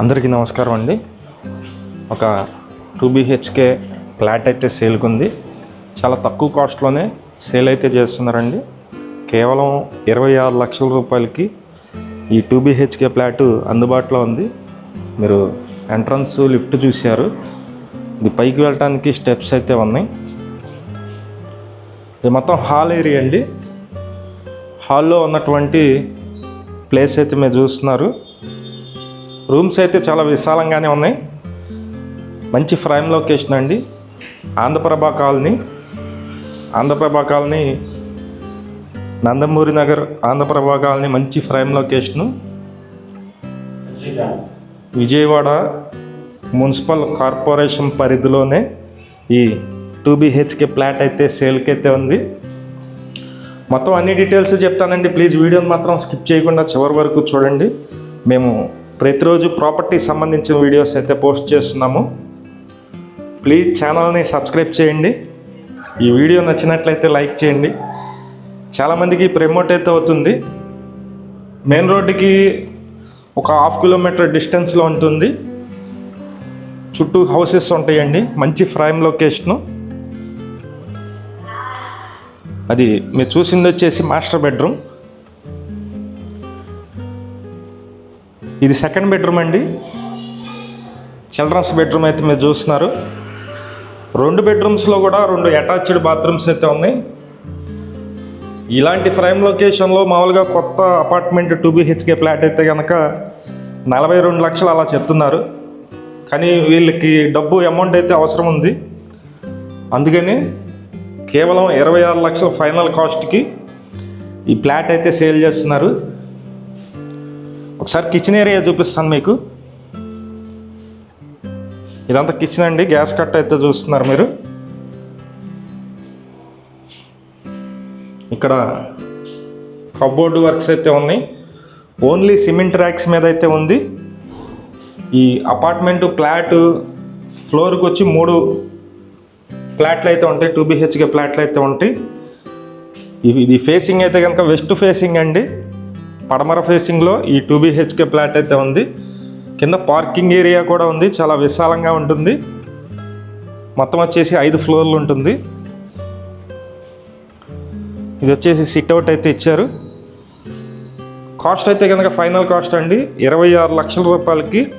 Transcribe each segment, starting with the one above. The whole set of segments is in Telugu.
అందరికీ నమస్కారం అండి. ఒక టూ బీహెచ్కే ఫ్లాట్ అయితే సేల్కి ఉంది చాలా తక్కువ కాస్ట్లోనే సేల్ అయితే చేస్తున్నారండి. కేవలం ఇరవై ఆరు లక్షల రూపాయలకి ఈ టూ బీహెచ్కే ఫ్లాట్ అందుబాటులో ఉంది. మీరు ఎంట్రన్స్ లిఫ్ట్ చూశారు. ఇది పైకి వెళ్ళటానికి స్టెప్స్ అయితే ఉన్నాయి. ఇది మొత్తం హాల్ ఏరియా అండి. హాల్లో ఉన్నటువంటి ప్లేస్ అయితే మీరు చూస్తున్నారు. రూమ్స్ అయితే చాలా విశాలంగానే ఉన్నాయి. మంచి ఫ్రైమ్ లొకేషన్ అండి. Andhraprabha colony. Andhraprabha colony Nandamuri Nagar Andhraprabha colony మంచి prime location Vijayawada municipal corporation పరిధిలోనే ఈ టూ బీహెచ్కే ఫ్లాట్ అయితే సేల్కి అయితే ఉంది. మొత్తం అన్ని డీటెయిల్స్ చెప్తానండి. ప్లీజ్ వీడియోని మాత్రం స్కిప్ చేయకుండా చివరి వరకు చూడండి. మేము ప్రతిరోజు ప్రాపర్టీ సంబంధించిన వీడియోస్ అయితే పోస్ట్ చేస్తున్నాము. ప్లీజ్ ఛానల్ని సబ్స్క్రైబ్ చేయండి. ఈ వీడియో నచ్చినట్లయితే లైక్ చేయండి. చాలామందికి ప్రమోట్ అయితే అవుతుంది. మెయిన్ రోడ్డుకి ఒక హాఫ్ కిలోమీటర్ డిస్టెన్స్లో ఉంటుంది. చుట్టూ హౌసెస్ ఉంటాయండి. మంచి ప్రైమ్ లొకేషను. అది మీరు చూసింది వచ్చేసి మాస్టర్ బెడ్రూమ్. ఇది సెకండ్ బెడ్రూమ్ అండి. చిల్డ్రన్స్ బెడ్రూమ్ అయితే మీరు చూస్తున్నారు. రెండు బెడ్రూమ్స్లో కూడా రెండు అటాచ్డ్ బాత్రూమ్స్ అయితే ఉన్నాయి. ఇలాంటి ఫ్రైమ్ లొకేషన్లో మామూలుగా కొత్త అపార్ట్మెంట్ టూ బీహెచ్కే ఫ్లాట్ అయితే కనుక నలభై రెండు లక్షలు అలా చెప్తున్నారు. కానీ వీళ్ళకి డబ్బు అమౌంట్ అయితే అవసరం ఉంది. అందుకని కేవలం ఇరవై ఆరు లక్షల ఫైనల్ కాస్ట్కి ఈ ఫ్లాట్ అయితే సేల్ చేస్తున్నారు. ఒకసారి కిచెన్ ఏరియా చూపిస్తాను మీకు. ఇదంతా కిచెన్ అండి గ్యాస్ కట్ అయితే చూస్తున్నారు మీరు. ఇక్కడ కబోర్డ్ వర్క్స్ అయితే ఉన్నాయి. ఓన్లీ సిమెంట్ ర్యాక్స్ మీద అయితే ఉంది. ఈ అపార్ట్మెంట్ ఫ్లాట్ ఫ్లోర్కి వచ్చి మూడు ఫ్లాట్లు అయితే ఉంటాయి. టూ బిహెచ్కే ఫ్లాట్లు అయితే ఉంటాయి. ఇది ఫేసింగ్ అయితే కనుక వెస్ట్ ఫేసింగ్ అండి. పడమర ఫేసింగ్లో ఈ టూ బిహెచ్కే ఫ్లాట్ అయితే ఉంది. కింద పార్కింగ్ ఏరియా కూడా ఉంది. చాలా విశాలంగా ఉంటుంది. మొత్తం వచ్చేసి ఐదు ఫ్లోర్లు ఉంటుంది. ఇది వచ్చేసి సిట్అవుట్ అయితే ఇచ్చారు. కాస్ట్ అయితే కనుక ఫైనల్ కాస్ట్ అండి. ఇరవై ఆరు లక్షల రూపాయలకి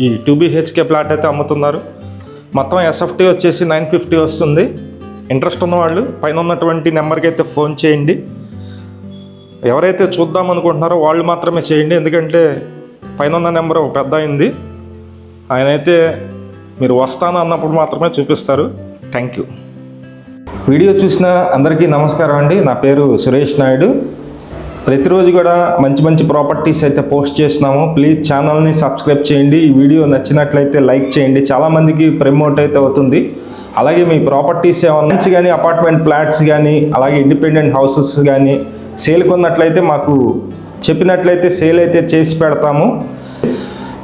ఈ టూ బిహెచ్కే ఫ్లాట్ అయితే అమ్ముతున్నారు. మొత్తం ఎస్ఎఫ్టీ వచ్చేసి నైన్ ఫిఫ్టీ వస్తుంది. ఇంట్రెస్ట్ ఉన్నవాళ్ళు పైన ఉన్నటువంటి నెంబర్కి అయితే ఫోన్ చేయండి. ఎవరైతే చూద్దాం అనుకుంటున్నారో వాళ్ళు మాత్రమే చేయండి. ఎందుకంటే పైన ఉన్న నెంబర్ ఒక పెద్ద అయింది. ఆయన అయితే మీరు వస్తాను అన్నప్పుడు మాత్రమే చూపిస్తారు. Thank you. వీడియో చూసిన అందరికీ నమస్కారం అండి. నా పేరు సురేష్ నాయుడు. ప్రతిరోజు కూడా మంచి మంచి ప్రాపర్టీస్ అయితే పోస్ట్ చేస్తున్నాము. ప్లీజ్ ఛానల్ని సబ్స్క్రైబ్ చేయండి. ఈ వీడియో నచ్చినట్లయితే లైక్ చేయండి. చాలామందికి ప్రమోట్ అయితే అవుతుంది. అలాగే మీ ప్రాపర్టీస్ ఏమన్నా కానీ అపార్ట్మెంట్ ఫ్లాట్స్ కానీ అలాగే ఇండిపెండెంట్ హౌసెస్ కానీ సేల్ కొన్నట్లయితే మాకు చెప్పినట్లయితే సేల్ అయితే చేసి పెడతాము.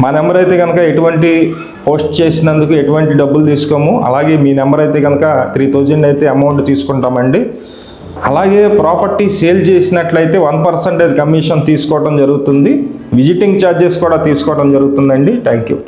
మా నెంబర్ అయితే కనుక ఎటువంటి పోస్ట్ చేసినందుకు ఎటువంటి డబ్బులు తీసుకోము. అలాగే మీ నెంబర్ అయితే కనుక త్రీ థౌజండ్ అయితే అమౌంట్ తీసుకుంటామండి. అలాగే ప్రాపర్టీ సేల్ చేసినట్లయితే వన్ పర్సెంటేజ్ కమిషన్ తీసుకోవడం జరుగుతుంది. విజిటింగ్ ఛార్జెస్ కూడా తీసుకోవడం జరుగుతుందండి. Thank you.